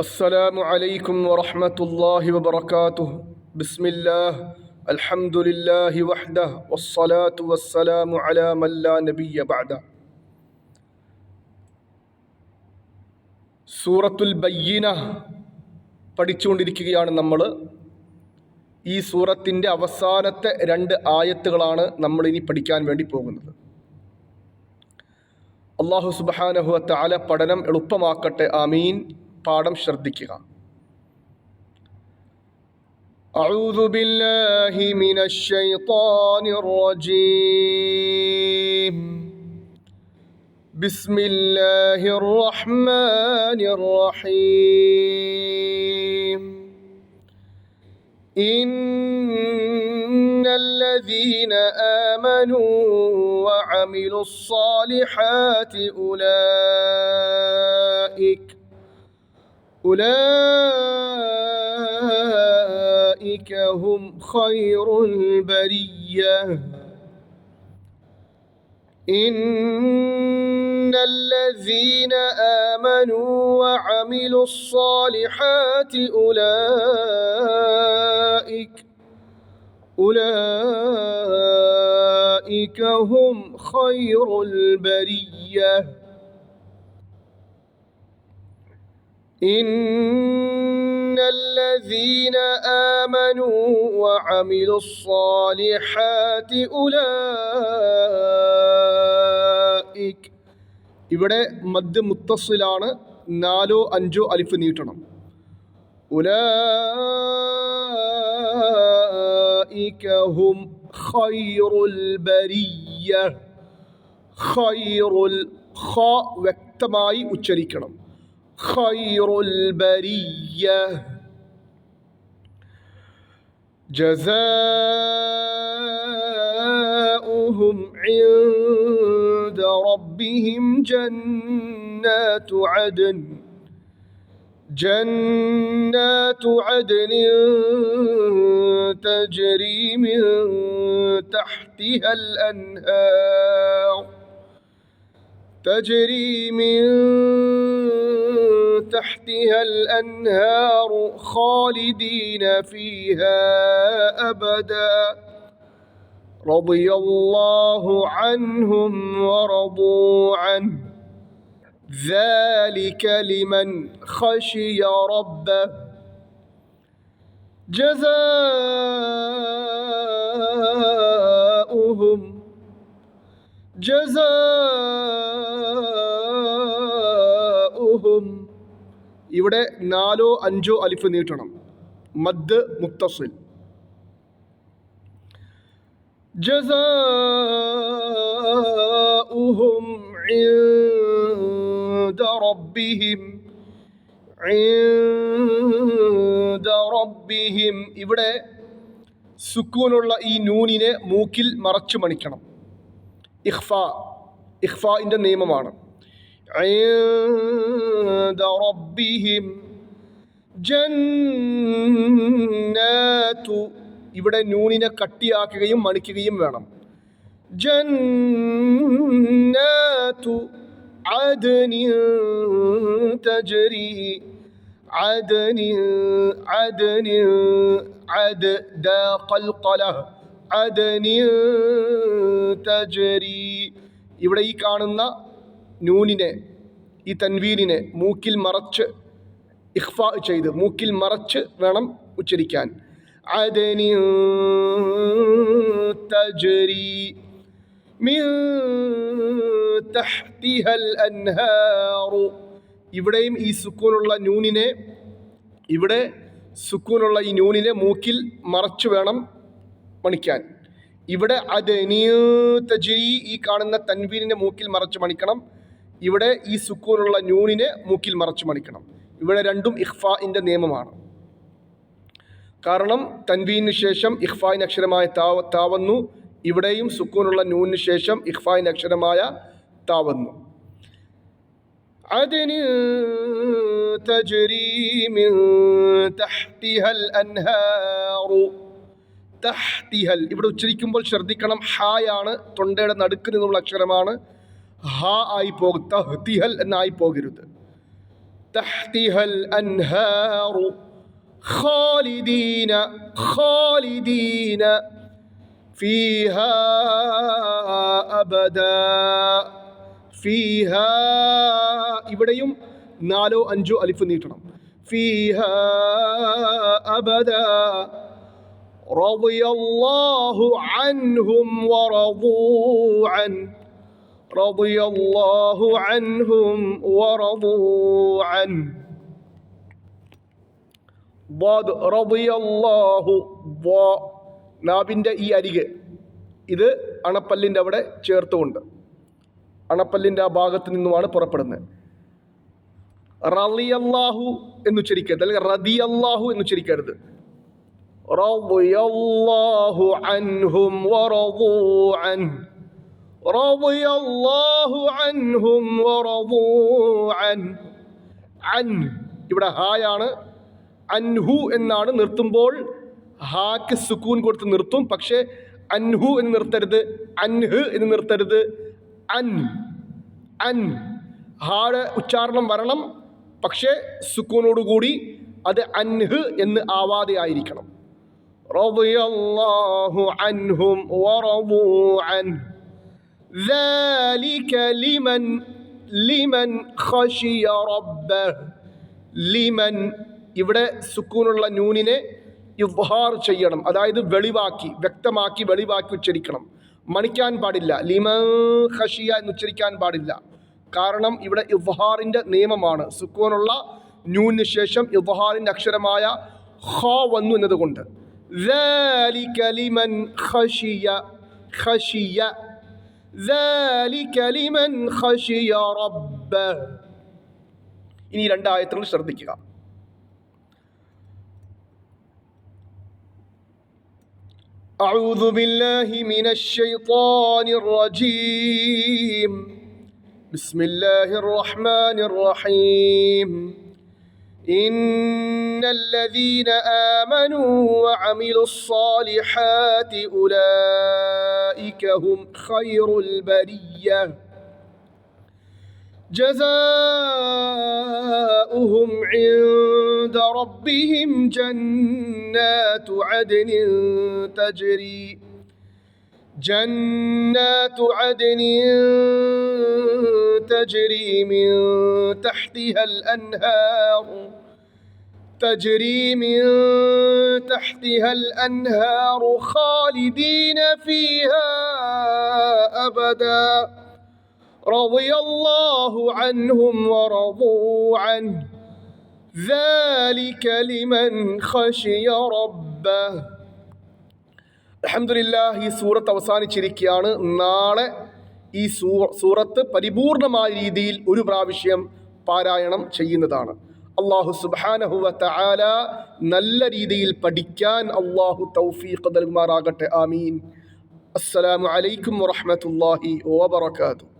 السلام عليكم ورحمة الله وبركاته بسم الله الحمد لله وحده والصلاة والسلام على من لا نبي بعده സൂറത്തുൽ ബയ്യന പഠിച്ചുകൊണ്ടിരിക്കുകയാണ് നമ്മൾ ഈ സൂറത്തിൻ്റെ അവസാനത്തെ രണ്ട് ആയത്തുകളാണ് നമ്മൾ ഇനി പഠിക്കാൻ വേണ്ടി പോകുന്നത് അള്ളാഹു സുബാനഹു താല പഠനം എളുപ്പമാക്കട്ടെ ആമീൻ പാഠം ശ്രദ്ധിക്കുക أعوذ بالله من الشيطان الرجيم بسم الله الرحمن الرحيم إن الذين آمنوا وعملوا الصالحات أولئك أولئك هم خير البرية. إن الذين آمنوا وعملوا الصالحات أولئك أولئك هم خير البرية. إن الذين آمنوا وعملوا الصالحات أولئك ഇവിടെ മദ് മുത്തസിലാണ് നാലോ അഞ്ചോ അലിഫ് നീട്ടണം ഉലൈക ഹും ഖൈറുൽ ബരിയ ഖൈറുൽ ഖ വ്യക്തമായി ഉച്ചരിക്കണം خير البرية. جزاؤهم عند ربهم جنات عدن. جنات عدن تجري من تحتها الأنهار. تجري من تحتها الأنهار خالدين فيها أبدا. رضي الله عنهم ورضوا عنه. ذلك لمن خشي ربه. جزاؤهم جزاؤهم ഇവിടെ നാലോ അഞ്ചോ അലിഫ് നീട്ടണം മദ് മുത്തസിൽ ജസാഉഹും عند ربهم عند ربهم ഇവിടെ സുക്കൂനുള്ള ഈ നൂനിനെ മൂക്കിൽ മറച്ചു മണിക്കണം ഇഖ്ഫ ഇഖ്ഫാഇൻ്റെ നിയമമാണ് عند ربهم ജന്നാത്തു ഇവിടെ നൂനിനെ കട്ടിയാക്കുകയും മണിക്കുകയും വേണം ജന്നാത്തു عدن تجري عدن عدن عد دا قلقله عدن تجري ഇവിടെ ഈ കാണുന്ന നൂനിനെ ഈ തൻവീനിനെ മൂക്കിൽ മറച്ച് ഇഹ്ഫ ചെയ്ത് മൂക്കിൽ മറച്ച് വേണം ഉച്ചരിക്കാൻ. അൻഹാറു. ഇവിടെയും ഈ സുക്കൂനുള്ള നൂനിനെ ഇവിടെ സുക്കൂനുള്ള ഈ നൂനിനെ മൂക്കിൽ മറച്ചു വേണം മണിക്കാൻ. ഇവിടെ അത് ഈ കാണുന്ന തൻവീനിനെ മൂക്കിൽ മറച്ച് മണിക്കണം. ഇവിടെ ഈ സുക്കൂനുള്ള നൂനിനെ മൂക്കിൽ മറച്ച് മണിക്കണം ഇവിടെ രണ്ടും ഇഖ്ഫാഇൻ്റെ നിയമമാണ് കാരണം തൻവീനു ശേഷം ഇഖ്ഫായിന് അക്ഷരമായ താവ താവന്നു ഇവിടെയും സുക്കൂനുള്ള നൂനിന് ശേഷം ഇഖ്ഫായിന് അക്ഷരമായ താവന്നു عدن تجري من تحتها الأنهار തഹ്തിഹൽ ഇവിടെ ഉച്ചരിക്കുമ്പോൾ ശ്രദ്ധിക്കണം ഹായാണ് തൊണ്ടയുടെ നടുക്ക് നിന്നുള്ള അക്ഷരമാണ് ഹ ആയി പോകും തഹ്തിഹൽ എന്നായി പോകരുത് تحتها الأنهار خالدين خالدين فيها أبدا فيها ഇവിടെയും നാലോ അഞ്ചോ അലിഫ് നീട്ടണം ഫീഹ അബദ رضي الله عنهم ورضوا عنه رضي الله عنهم ورضوا عنه ضاد رضي الله ضا നാബിൻ്റെ ഈ അരികെ ഇത് അണപ്പല്ലിൻ്റെ അവിടെ ചേർത്തുകൊണ്ട് അണപ്പല്ലിൻ്റെ ആ ഭാഗത്ത് നിന്നുമാണ് പുറപ്പെടുന്നത് റളിയല്ലാഹു എന്ന് ഉച്ചരിക്കരുത് അല്ലെങ്കിൽ റദിയല്ലാഹു എന്ന് ഉച്ചരിക്കരുത് റളിയല്ലാഹു അൻഹും വറദൂ അൻഹു رضي الله عنهم ورضوا عنه അൻ ഇവിടെ ഹായാണ് അൻഹു എന്നാണ് നിർത്തുമ്പോൾ ഹാക്ക് സുക്കൂൻ കൊടുത്ത് നിർത്തും പക്ഷേ അൻഹു എന്ന് നിർത്തരുത് അൻഹ് എന്ന് നിർത്തരുത് അൻ അൻ ഹാട് ഉച്ചാരണം വരണം പക്ഷേ സുക്കൂനോടുകൂടി അത് അൻഹ് എന്ന് ആവാതെ ആയിരിക്കണം റളിയല്ലാഹു അൻഹും വറദൂ അൻഹു ذلك لمن لمن خشي ربه ലിമൻ ഇവിടെ സുക്കൂനുള്ള നൂനിനെ ഇവ്ഹാർ ചെയ്യണം അതായത് വെളിവാക്കി വ്യക്തമാക്കി വെളിവാക്കി ഉച്ചരിക്കണം മണിക്കാൻ പാടില്ല ലിമൻ ഖഷിയ എന്ന് ഉച്ചരിക്കാൻ പാടില്ല കാരണം ഇവിടെ ഇവ്ഹാറിൻ്റെ നിയമമാണ് സുക്കൂനുള്ള നൂനിന് ശേഷം ഇവ്ഹാറിൻ്റെ അക്ഷരമായ ഹ വന്നു എന്നതുകൊണ്ട് ذلك لمن خشي خشي ذلك لمن خشي ربه ഇനി രണ്ടായത്തുകൾ ശ്രദ്ധിക്കുക أعوذ بالله من الشيطان الرجيم بسم الله الرحمن الرحيم إن الذين آمنوا وعملوا الصالحات أولئك هم خير البرية. جزاؤهم عند ربهم جنات عدن تجري جنات عدن تجري من تحتها الأنهار. تجري من تحتها الأنهار خالدين فيها أبدا رضي الله عنهم ورضوا عنه ذلك لمن خشي ربه അലഹമില്ല ഈ സൂറത്ത് അവസാനിച്ചിരിക്കുകയാണ് നാളെ ഈ സൂ സൂറത്ത് പരിപൂർണമായ രീതിയിൽ ഒരു പ്രാവശ്യം പാരായണം ചെയ്യുന്നതാണ് അള്ളാഹു സുബാനഹുവ തആല നല്ല രീതിയിൽ പഠിക്കാൻ അള്ളാഹു തൗഫീഖ് നൽകുമാറാകട്ടെ. ആമീൻ. അസ്സലാമു അലൈക്കും വറഹ്മത്തുള്ളാഹി വബറകാതുഹു.